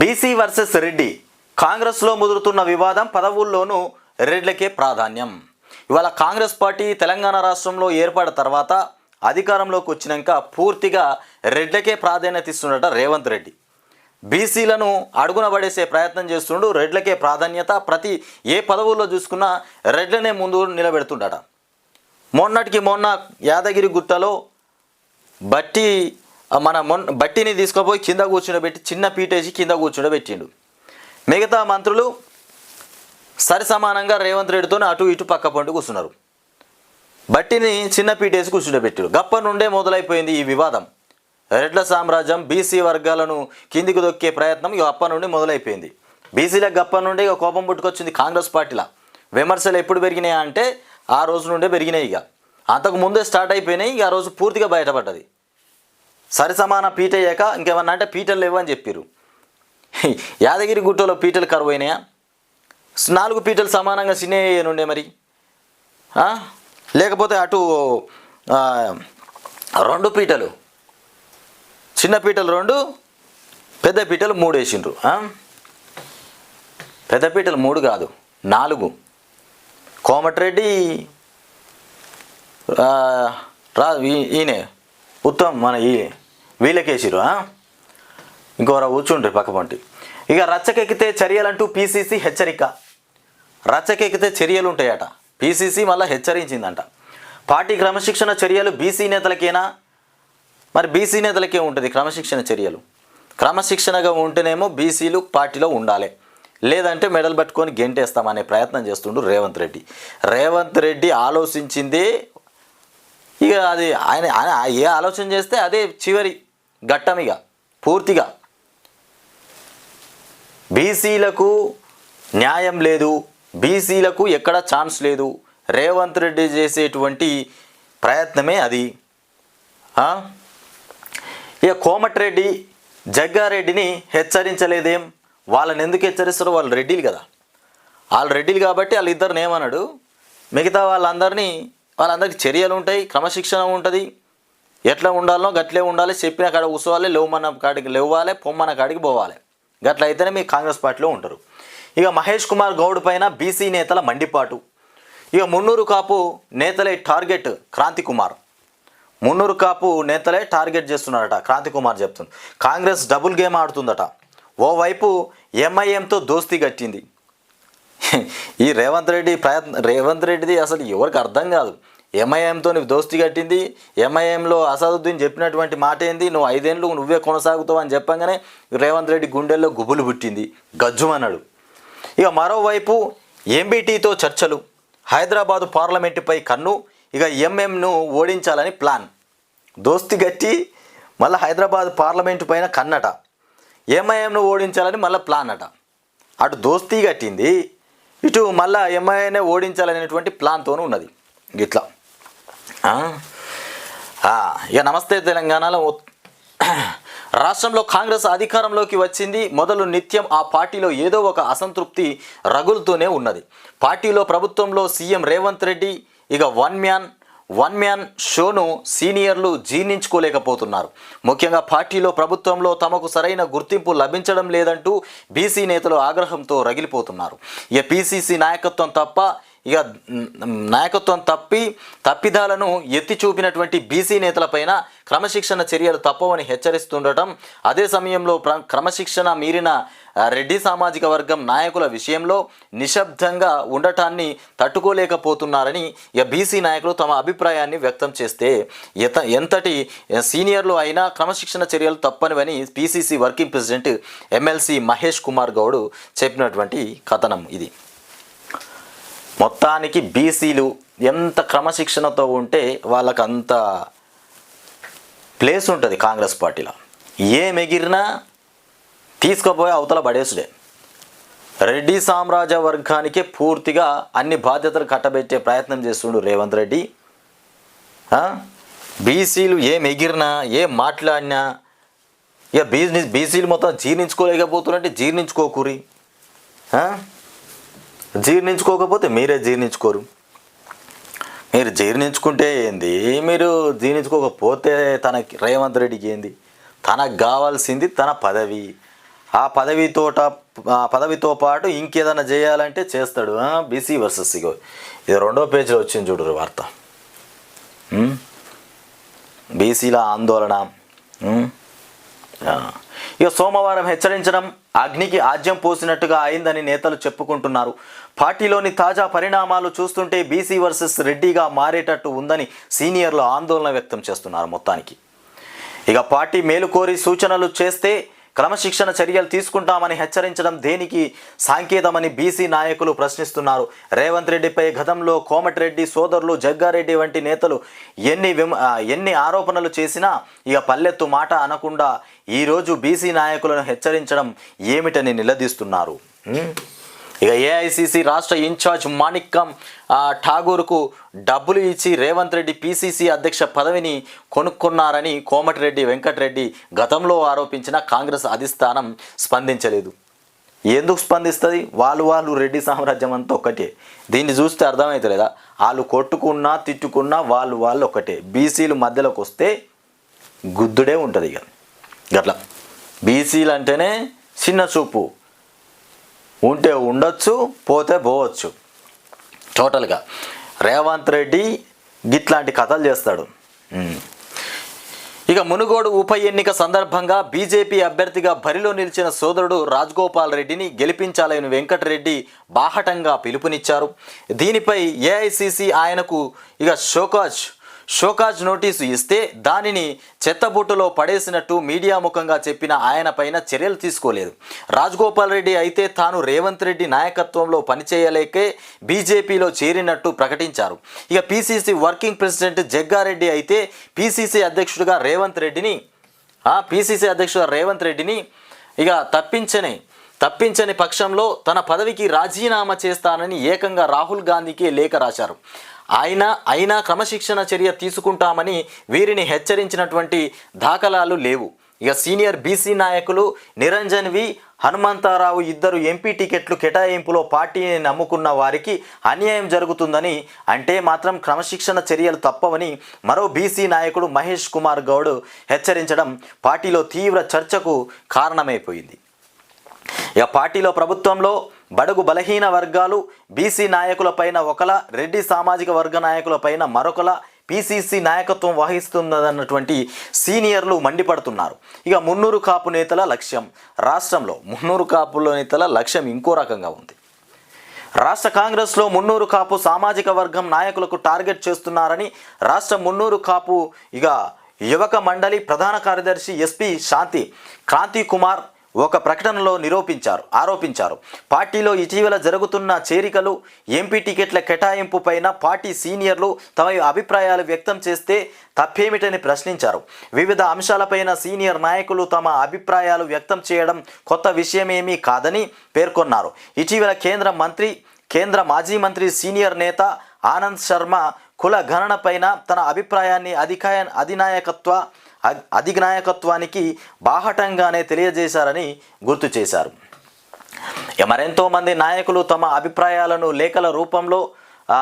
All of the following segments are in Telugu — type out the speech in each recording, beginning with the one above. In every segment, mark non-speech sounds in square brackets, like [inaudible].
బీసీ వర్సెస్ రెడ్డి కాంగ్రెస్లో ముదురుతున్న వివాదం పదవుల్లోనూ రెడ్లకే ప్రాధాన్యం. ఇవాళ కాంగ్రెస్ పార్టీ తెలంగాణ రాష్ట్రంలో ఏర్పడిన తర్వాత అధికారంలోకి వచ్చినాక పూర్తిగా రెడ్లకే ప్రాధాన్యత ఇస్తున్నట రేవంత్ రెడ్డి. బీసీలను అడుగున పడేసే ప్రయత్నం చేస్తుండు రెడ్లకే ప్రాధాన్యత ప్రతి ఏ పదవుల్లో చూసుకున్నా రెడ్లనే ముందు నిలబెడుతుండట. మొన్నటికి మొన్న యాదగిరి గుట్టలో బట్టి మన మొన్న బట్టిని తీసుకుపోయి కింద కూర్చుండబెట్టి చిన్న పీటేసి కింద కూర్చుండబెట్టిండు. మిగతా మంత్రులు సరి సమానంగా రేవంత్ రెడ్డితో అటు ఇటు పక్క పండు కూర్చున్నారు. బట్టిని చిన్న పీటేసి కూర్చుండబెట్టాడు. గప్ప నుండే మొదలైపోయింది ఈ వివాదం. రెడ్ల సామ్రాజ్యం బీసీ వర్గాలను కిందికి దొక్కే ప్రయత్నం ఇక అప్ప నుండి మొదలైపోయింది. బీసీల గప్ప నుండి ఇక కోపం పుట్టుకొచ్చింది కాంగ్రెస్ పార్టీలా. విమర్శలు ఎప్పుడు పెరిగినాయి అంటే ఆ రోజు నుండే పెరిగినాయి ఇక అంతకు ముందే స్టార్ట్ అయిపోయినాయి ఇక ఆ రోజు పూర్తిగా బయటపడ్డది. సరిసమాన పీట అయ్యాక ఇంకేమన్నా అంటే పీటలు లేవు అని చెప్పారు యాదగిరి గుట్టలో పీటలు కరువు అయినాయా నాలుగు పీటలు సమానంగా సినేయనుండే మరి. లేకపోతే అటు రెండు పీటలు. చిన్న పీటలు రెండు పెద్ద పీటలు మూడు వేసిండ్రు. పెద్ద పీటలు మూడు కాదు నాలుగు. కోమటిరెడ్డి రా ఈ- ఈయనే. ఉత్తమ్ మన ఈ వీళ్ళకేసిరు ఇంకోరా కూర్చుండ్రి పక్క పంటి ఇక రచ్చకెక్కితే చర్యలంటూ పీసీసీ హెచ్చరిక. రచ్చకెక్కితే చర్యలు ఉంటాయట పీసీసీ మళ్ళీ హెచ్చరించిందంట. పార్టీ క్రమశిక్షణ చర్యలు బీసీ నేతలకేనా? మరి బీసీ నేతలకే ఉంటుంది క్రమశిక్షణ చర్యలు. క్రమశిక్షణగా ఉంటేనేమో బీసీలు పార్టీలో ఉండాలి. లేదంటే మెడల్ పట్టుకొని గెంటేస్తామనే ప్రయత్నం చేస్తుండు రేవంత్ రెడ్డి. రేవంత్ రెడ్డి ఆలోచించిందే ఇక అది ఆయన ఆయన ఏ ఆలోచన చేస్తే అదే చివరి ఘట్టమిగా పూర్తిగా. బీసీలకు న్యాయం లేదు బీసీలకు ఎక్కడ ఛాన్స్ లేదు. రేవంత్ రెడ్డి చేసేటువంటి ప్రయత్నమే అది. ఇక కోమటిరెడ్డి జగ్గారెడ్డిని హెచ్చరించలేదేం? వాళ్ళని ఎందుకు హెచ్చరిస్తారు వాళ్ళు రెడ్డిలు కదా. వాళ్ళు రెడ్డిలు కాబట్టి వాళ్ళిద్దరిని ఏమన్నాడు మిగతా వాళ్ళందరినీ వాళ్ళందరికీ చర్యలు ఉంటాయి క్రమశిక్షణ ఉంటుంది. ఎట్లా ఉండాలనో గట్లే ఉండాలి చెప్పిన కాడ కూర్చోవాలి లేవమన్న కాడికి లేవాలి పొమ్మన్న కాడికి పోవాలి. గట్ల అయితేనే మీ కాంగ్రెస్ పార్టీలో ఉంటారు. ఇక మహేష్ కుమార్ గౌడ్ పైన బీసీ నేతల మండిపాటు. ఇక మున్నూరు కాపు నేతలే టార్గెట్ క్రాంతి కుమార్. మున్నూరు కాపు నేతలే టార్గెట్ చేస్తున్నారట క్రాంతి కుమార్ చెప్తుంది. కాంగ్రెస్ డబుల్ గేమ్ ఆడుతుందట. ఓవైపు ఎంఐఎంతో దోస్తీ కట్టింది ఈ రేవంత్ రెడ్డి ప్రయత్న రేవంత్ రెడ్డిది అసలు ఎవరికి అర్థం కాదు. ఎంఐఎంతో నీకు దోస్తి కట్టింది ఎంఐఎంలో అసదుద్దీన్ చెప్పినటువంటి మాట ఏంది నువ్వు ఐదేళ్ళు నువ్వే కొనసాగుతావు అని చెప్పంగానే రేవంత్ రెడ్డి గుండెల్లో గుబులు పుట్టింది. గజ్జుమన్నాడు. ఇక మరోవైపు ఎంబీటీతో చర్చలు. హైదరాబాదు పార్లమెంటుపై కన్ను. ఇక ఎంఎంను ఓడించాలని ప్లాన్. దోస్తి గట్టి మళ్ళీ హైదరాబాద్ పార్లమెంటు పైన కన్నట. ఎంఐఎంను ఓడించాలని మళ్ళీ ప్లాన్ అట. అటు దోస్తీ కట్టింది ఇటు మళ్ళీ ఎంఐఏనే ఓడించాలనేటువంటి ప్లాన్తో ఉన్నది. గిట్లా ఇక నమస్తే తెలంగాణలో [coughs] రాష్ట్రంలో కాంగ్రెస్ అధికారంలోకి వచ్చింది. మొదలు నిత్యం ఆ పార్టీలో ఏదో ఒక అసంతృప్తి రగులుతూనే ఉన్నది. పార్టీలో ప్రభుత్వంలో సీఎం రేవంత్ రెడ్డి ఇక వన్ మ్యాన్ వన్ మ్యాన్ షోను సీనియర్లు జీర్ణించుకోలేకపోతున్నారు. ముఖ్యంగా పార్టీలో ప్రభుత్వంలో తమకు సరైన గుర్తింపు లభించడం లేదంటూ బీసీ నేతలు ఆగ్రహంతో రగిలిపోతున్నారు. ఇక పీసీసీ నాయకత్వం తప్ప ఇక నాయకత్వం తప్పి తప్పిదాలను ఎత్తి చూపినటువంటి బీసీ నేతలపైన క్రమశిక్షణ చర్యలు తప్పవని హెచ్చరిస్తుండటం అదే సమయంలో ప్ర- క్రమశిక్షణ మీరిన రెడ్డి సామాజిక వర్గం నాయకుల విషయంలో నిశ్శబ్దంగా ఉండటాన్ని తట్టుకోలేకపోతున్నారని ఇక బీసీ నాయకులు తమ అభిప్రాయాన్ని వ్యక్తం చేస్తే ఎత ఎంతటి సీనియర్లు అయినా క్రమశిక్షణ చర్యలు తప్పనివని PCC working president MLC Mahesh Kumar Goud చెప్పినటువంటి కథనం ఇది. మొత్తానికి బీసీలు ఎంత క్రమశిక్షణతో ఉంటే వాళ్ళకి అంత ప్లేస్ ఉంటుంది కాంగ్రెస్ పార్టీలో. ఏం ఎగిరినా తీసుకుపోయి అవతల పడేసుడే. రెడ్డి సామ్రాజ్య వర్గానికే పూర్తిగా అన్ని బాధ్యతలు కట్టబెట్టే ప్రయత్నం చేస్తుండు రేవంత్ రెడ్డి. బీసీలు ఏం ఎగిరినా ఏం మాట్లాడినా ఇక బీజినెస్ బీసీలు మొత్తం జీర్ణించుకోలేకపోతున్నట్టే జీర్ణించుకోకూరి జీర్ణించుకోకపోతే మీరే జీర్ణించుకోరు. మీరు జీర్ణించుకుంటే ఏంది? మీరు జీర్ణించుకోకపోతే తనకి రేవంత్ రెడ్డికి ఏంది? తనకు కావాల్సింది తన పదవి. ఆ పదవితోట ఆ పదవితో పాటు ఇంకేదైనా చేయాలంటే చేస్తాడు. BC versus ego. ఇది రెండో పేజీలో వచ్చింది చూడరు వార్త. బీసీల ఆందోళన. ఇక సోమవారం హెచ్చరించడం అగ్నికి ఆజ్యం పోసినట్టుగా అయిందని నేతలు చెప్పుకుంటున్నారు. పార్టీలోని తాజా పరిణామాలు చూస్తుంటే బీసీ వర్సెస్ రెడ్డిగా మారేటట్టు ఉందని సీనియర్లు ఆందోళన వ్యక్తం చేస్తున్నారు మొత్తానికి. ఇక పార్టీ మేలుకోరి సూచనలు చేస్తే క్రమశిక్షణ చర్యలు తీసుకుంటామని హెచ్చరించడం దేనికి సాంకేతమని బీసీ నాయకులు ప్రశ్నిస్తున్నారు. రేవంత్ రెడ్డిపై గతంలో కోమటిరెడ్డి సోదరులు జగ్గారెడ్డి వంటి నేతలు ఎన్ని విమ ఎన్ని ఆరోపణలు చేసినా ఇక పల్లెత్తు మాట అనకుండా ఈరోజు బీసీ నాయకులను హెచ్చరించడం ఏమిటని నిలదీస్తున్నారు. ఇక ఏఐసిసి రాష్ట్ర ఇన్ఛార్జ్ మాణిక్కం ఠాగూర్కు డబ్బులు ఇచ్చి రేవంత్ రెడ్డి పిసిసి అధ్యక్ష పదవిని కొనుక్కున్నారని కోమటిరెడ్డి వెంకటరెడ్డి గతంలో ఆరోపించిన కాంగ్రెస్ అధిష్టానం స్పందించలేదు. ఎందుకు స్పందిస్తుంది? వాళ్ళు వాళ్ళు రెడ్డి సామ్రాజ్యం అంతా ఒకటే దీన్ని చూస్తే అర్థమవుతలేదా వాళ్ళు కొట్టుకున్నా తిట్టుకున్నా వాళ్ళు వాళ్ళు ఒకటే బీసీలు మధ్యలోకి వస్తే గుద్దుడే ఉంటుంది ఇక. గట్లా. బీసీలు అంటేనే చిన్న చూపు. ఉంటే ఉండొచ్చు పోతే పోవచ్చు. టోటల్గా రేవంత్ రెడ్డి గిట్లాంటి కథలు చేస్తాడు. ఇక మునుగోడు ఉప ఎన్నిక సందర్భంగా బీజేపీ అభ్యర్థిగా బరిలో నిలిచిన సోదరుడు రాజ్గోపాల్ రెడ్డిని గెలిపించాలని వెంకటరెడ్డి బాహటంగా పిలుపునిచ్చారు. దీనిపై ఏఐసిసి ఆయనకు ఇక షోకాజ్ షోకాజ్ నోటీసు ఇస్తే దానిని చెత్తబుట్టులో పడేసినట్టు మీడియా ముఖంగా చెప్పిన ఆయన పైన చర్యలు తీసుకోలేదు. రాజ్గోపాల్ రెడ్డి అయితే తాను రేవంత్ రెడ్డి నాయకత్వంలో పనిచేయలేకే బీజేపీలో చేరినట్టు ప్రకటించారు. ఇక పీసీసీ వర్కింగ్ ప్రెసిడెంట్ జగ్గారెడ్డి అయితే పీసీసీ అధ్యక్షుడిగా రేవంత్ రెడ్డిని పీసీసీ అధ్యక్షుడు రేవంత్ రెడ్డిని ఇక తప్పించని తప్పించని పక్షంలో తన పదవికి రాజీనామా చేస్తానని ఏకంగా రాహుల్ గాంధీకి లేఖ రాశారు. ఆయన అయినా క్రమశిక్షణ చర్య తీసుకుంటామని వీరిని హెచ్చరించినటువంటి దాఖలాలు లేవు. ఇక సీనియర్ బీసీ నాయకులు నిరంజన్ వి హనుమంతారావు ఇద్దరు ఎంపీ టికెట్లు కేటాయింపులో పార్టీని నమ్ముకున్న వారికి అన్యాయం జరుగుతుందని అంటే మాత్రం క్రమశిక్షణ చర్యలు తప్పవని మరో బీసీ నాయకుడు మహేష్ కుమార్ గౌడ్ హెచ్చరించడం పార్టీలో తీవ్ర చర్చకు కారణమైపోయింది. ఇక పార్టీలో ప్రభుత్వంలో బడుగు బలహీన వర్గాలు బీసీ నాయకులపైన ఒకలా రెడ్డి సామాజిక వర్గ నాయకులపైన మరొకలా పీసీసీ నాయకత్వం వహిస్తున్నదన్నటువంటి సీనియర్లు మండిపడుతున్నారు. ఇక మున్నూరు కాపు నేతల లక్ష్యం. రాష్ట్రంలో మున్నూరు కాపుల నేతల లక్ష్యం ఇంకో రకంగా ఉంది. రాష్ట్ర కాంగ్రెస్లో మున్నూరు కాపు సామాజిక వర్గం నాయకులకు టార్గెట్ చేస్తున్నారని రాష్ట్ర మున్నూరు కాపు ఇక యువక మండలి ప్రధాన కార్యదర్శి ఎస్పి శాంతి క్రాంతి కుమార్ ఒక ప్రకటనలో నిరూపించారు ఆరోపించారు. పార్టీలో ఇటీవల జరుగుతున్న చేరికలు ఎంపీ టికెట్ల కేటాయింపు పైన పార్టీ సీనియర్లు తమ అభిప్రాయాలు వ్యక్తం చేస్తే తప్పేమిటని ప్రశ్నించారు. వివిధ అంశాలపైన సీనియర్ నాయకులు తమ అభిప్రాయాలు వ్యక్తం చేయడం కొత్త విషయమేమీ కాదని పేర్కొన్నారు. ఇటీవల కేంద్ర మంత్రి కేంద్ర మాజీ మంత్రి సీనియర్ నేత ఆనంద్ శర్మ కుల గణనపైన తన అభిప్రాయాన్ని అధికాయ అధినాయకత్వ అధినాయకత్వానికి బాహటంగానే తెలియజేశారని గుర్తు చేశారు. మరెంతో మంది నాయకులు తమ అభిప్రాయాలను లేఖల రూపంలో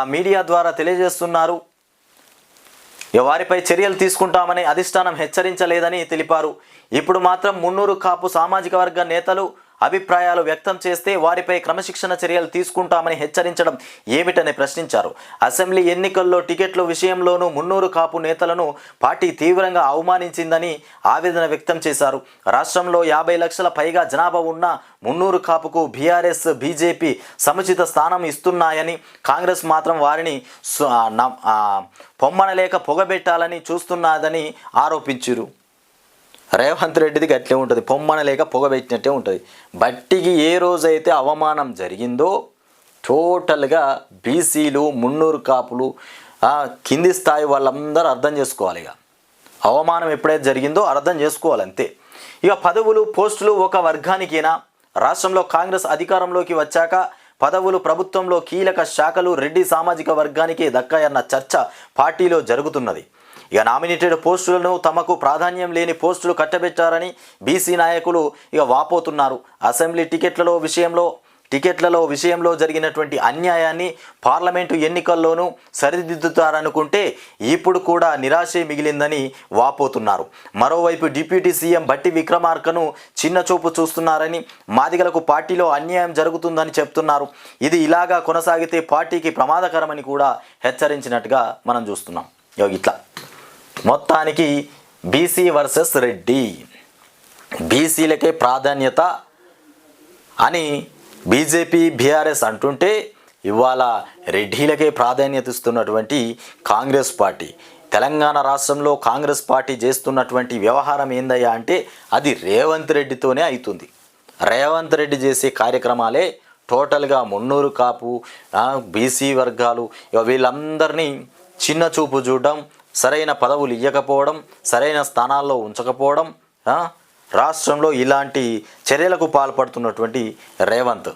మీడియా ద్వారా తెలియజేస్తున్నారు. వారిపై చర్యలు తీసుకుంటామని అధిష్టానం హెచ్చరించలేదని తెలిపారు. ఇప్పుడు మాత్రం మున్నూరు కాపు సామాజిక వర్గ నేతలు అభిప్రాయాలు వ్యక్తం చేస్తే వారిపై క్రమశిక్షణ చర్యలు తీసుకుంటామని హెచ్చరించడం ఏమిటని ప్రశ్నించారు. అసెంబ్లీ ఎన్నికల్లో టికెట్ల విషయంలోనూ మున్నూరు కాపు నేతలను పార్టీ తీవ్రంగా అవమానించిందని ఆవేదన వ్యక్తం చేశారు. రాష్ట్రంలో యాభై లక్షల పైగా జనాభా ఉన్న మున్నూరు కాపుకు బీఆర్ఎస్ బీజేపీ సముచిత స్థానం ఇస్తున్నాయని కాంగ్రెస్ మాత్రం వారిని పొమ్మనలేక పొగబెట్టాలని చూస్తున్నదని ఆరోపించారు. రేవంత్ రెడ్డిది గట్లే ఉంటుంది. పొమ్మన లేక పొగబెట్టినట్టే ఉంటుంది. బట్టికి ఏ రోజైతే అవమానం జరిగిందో టోటల్గా బీసీలు మున్నూరు కాపులు కింది స్థాయి వాళ్ళందరూ అర్థం చేసుకోవాలి ఇక. అవమానం ఎప్పుడైతే జరిగిందో అర్థం చేసుకోవాలి అంతే. ఇక పదవులు పోస్టులు ఒక వర్గానికైనా? రాష్ట్రంలో కాంగ్రెస్ అధికారంలోకి వచ్చాక పదవులు ప్రభుత్వంలో కీలక శాఖలు రెడ్డి సామాజిక వర్గానికే దక్కాయన్న చర్చ పార్టీలో జరుగుతున్నది. ఇక నామినేటెడ్ పోస్టులను తమకు ప్రాధాన్యం లేని పోస్టులు కట్టబెట్టారని బీసీ నాయకులు ఇక వాపోతున్నారు. అసెంబ్లీ టికెట్లలో విషయంలో టికెట్లలో విషయంలో జరిగినటువంటి అన్యాయాన్ని పార్లమెంటు ఎన్నికల్లోనూ సరిదిద్దుతారనుకుంటే ఇప్పుడు కూడా నిరాశే మిగిలిందని వాపోతున్నారు. మరోవైపు డిప్యూటీ సీఎం బట్టి విక్రమార్కను చిన్న చూపు చూస్తున్నారని మాదిగలకు పార్టీలో అన్యాయం జరుగుతుందని చెప్తున్నారు. ఇది ఇలాగా కొనసాగితే పార్టీకి ప్రమాదకరమని కూడా హెచ్చరించినట్టుగా మనం చూస్తున్నాం. ఇట్లా. మొత్తానికి బీసీ వర్సెస్ రెడ్డి. బీసీలకే ప్రాధాన్యత అని బీజేపీ బీఆర్ఎస్ అంటుంటే ఇవాళ రెడ్డిలకే ప్రాధాన్యత ఇస్తున్నటువంటి కాంగ్రెస్ పార్టీ. తెలంగాణ రాష్ట్రంలో కాంగ్రెస్ పార్టీ చేస్తున్నటువంటి వ్యవహారం ఏందయ్యా అంటే అది రేవంత్ రెడ్డితోనే అవుతుంది రేవంత్ రెడ్డి చేసే కార్యక్రమాలే టోటల్గా మున్నూరు కాపు బీసీ వర్గాలు వీళ్ళందరినీ చిన్న చూపు చూడడం సరైన పదవులు ఇవ్వకపోవడం సరైన స్థానాల్లో ఉంచకపోవడం రాష్ట్రంలో ఇలాంటి చర్యలకు పాల్పడుతున్నటువంటి రేవంత్.